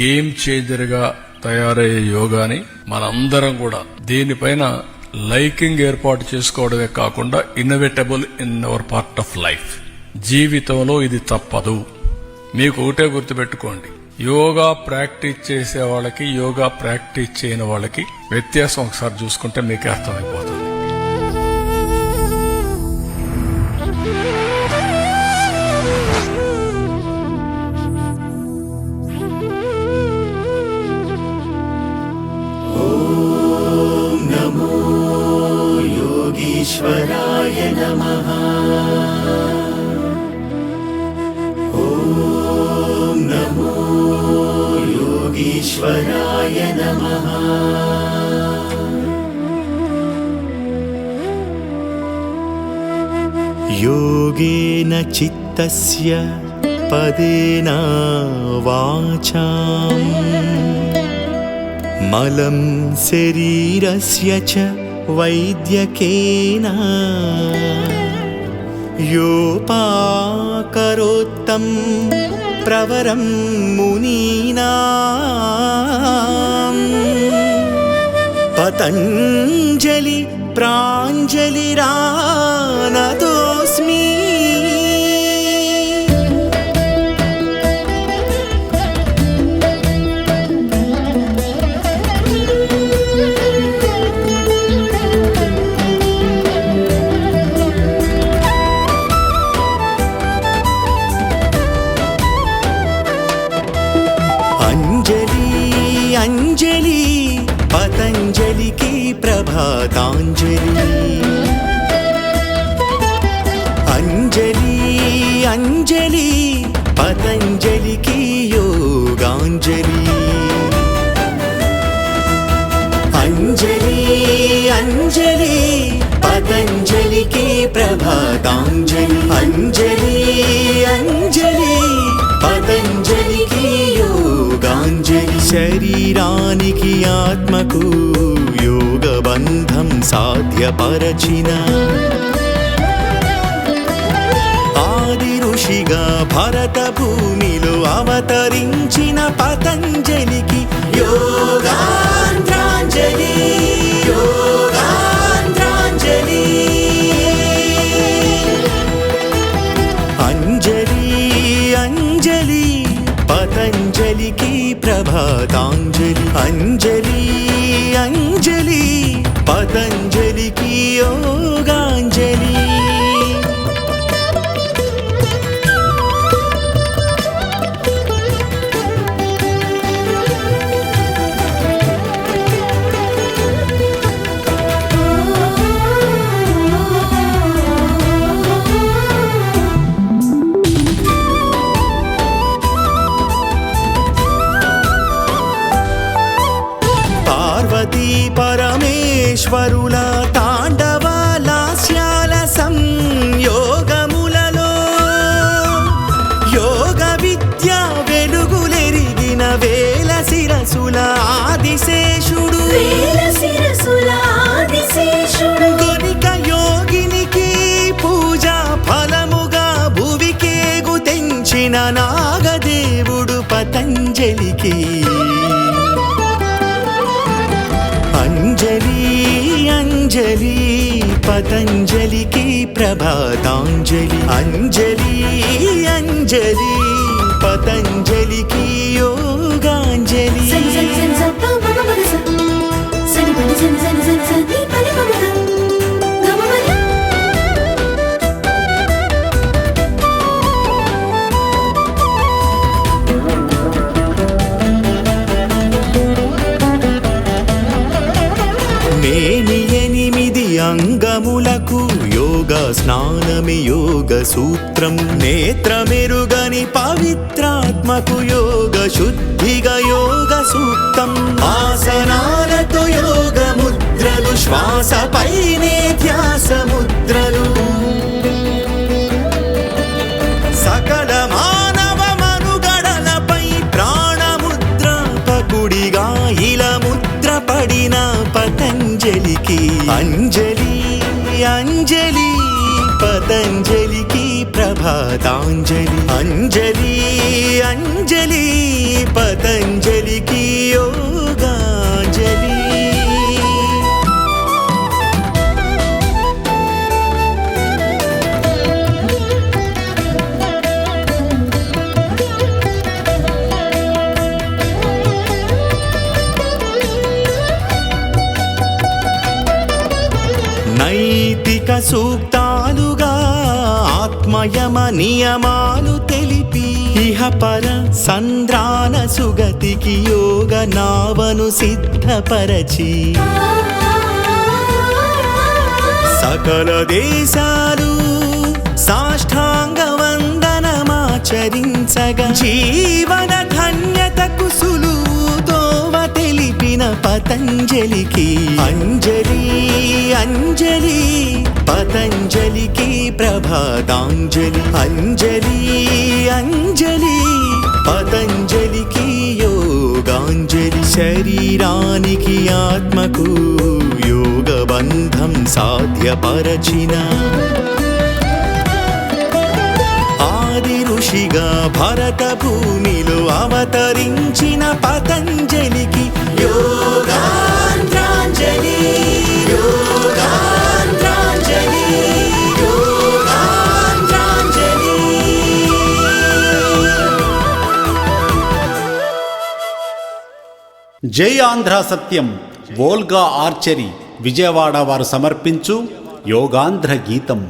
Game చేంజర్గా తయారయ్యే యోగాని మనందరం కూడా దీనిపైన లైకింగ్ ఏర్పాటు చేసుకోవడమే కాకుండా innovatable in our part of life. జీవితంలో ఇది తప్పదు. మీకు ఒకటే గుర్తుపెట్టుకోండి. యోగా ప్రాక్టీస్ చేసే వాళ్ళకి యోగా ప్రాక్టీస్ చేయని వాళ్ళకి వ్యత్యాసం ఒకసారి చూసుకుంటే మీకు అర్థమైపోతుంది. योगीश्वराय नमः ॐ नमो योगीश्वराय नमः योगेन चित्तस्य पदेन वाचाम्। मलं शरीरस्य च वैद्यकेन योपाकरोत्तं प्रवरं मुनीनाम् पतञ्जलि प्राञ्जलिरानतोऽस्मि అంజలి పతంజలికి ప్రభాతాంజలి అంజలి అంజలి పతంజలికి యోగాంజలి అంజలి అంజలి పతంజలికి ప్రభాతాంజలి అంజలి అంజలి పతంజలికి యోగాంజలి శరీరానికి ఆత్మకు యోగ బంధం సాధ్యపరచిన ఆది ఋషిగా భరత భూమిలో అవతరించిన పతంజ పతంజలికి ప్రభాతాంజలి అంజలి అంజలి పతంజలికి యోగా. పరమేశ్వరుల తాండవ లాస్యాల సంయోగములలో యోగ విద్య వెలుగులెరిగిన వేల శిరసుల ఆదిశేషుడు. యోగినికి పూజ ఫలముగా భువికేగు తెంచిన నాగదేవుడు పతంజలికి. అంజలి పతంజలికి ప్రభాతాంజలి. అంజలి అంజలి పతంజలికి స్నానమి యోగ సూత్రం నేత్రమెరుగని పవిత్రాత్మకు యోగ శుద్ధిగా యోగ సూక్తం. ఆసనాలతో యోగ ముద్రలు శ్వాసపైనే ధ్యాస ముద్రలు సకల మానవ మనుగడలపై ప్రాణముద్ర పకుడిగా ఇలా ముద్ర పడిన పతంజలికి. అంజలి అంజలి. గీతాంజలికి ప్రభాతాంజలి. అంజలి అంజలి పతంజలికి యోగాంజలి. నైతిక సూక్త ఆత్మయమ నియమాలు తెలిపి ఇహపర సంద్రాన సుగతికి యోగ నావను సిద్ధపరచి. సకల దేశాలు సాష్టాంగ వందనమాచరించగా జీవన ధన్యతకు సులువుతోవ తెలిపిన పతంజలికి. అంజలి అంజలి పతంజలికి ప్రభాతాంజలి అంజలి అంజలి పతంజలికి యోగాంజలి శరీరానికి ఆత్మకు యోగబంధం సాధ్యపరచిన ఆది ఋషిగా భరత భూమిలో అవతరించిన పతంజలి జై ఆంధ్ర సత్యం వోల్గా ఆర్చరీ విజయవాడ వారు సమర్పించు యోగాంధ్ర గీతం.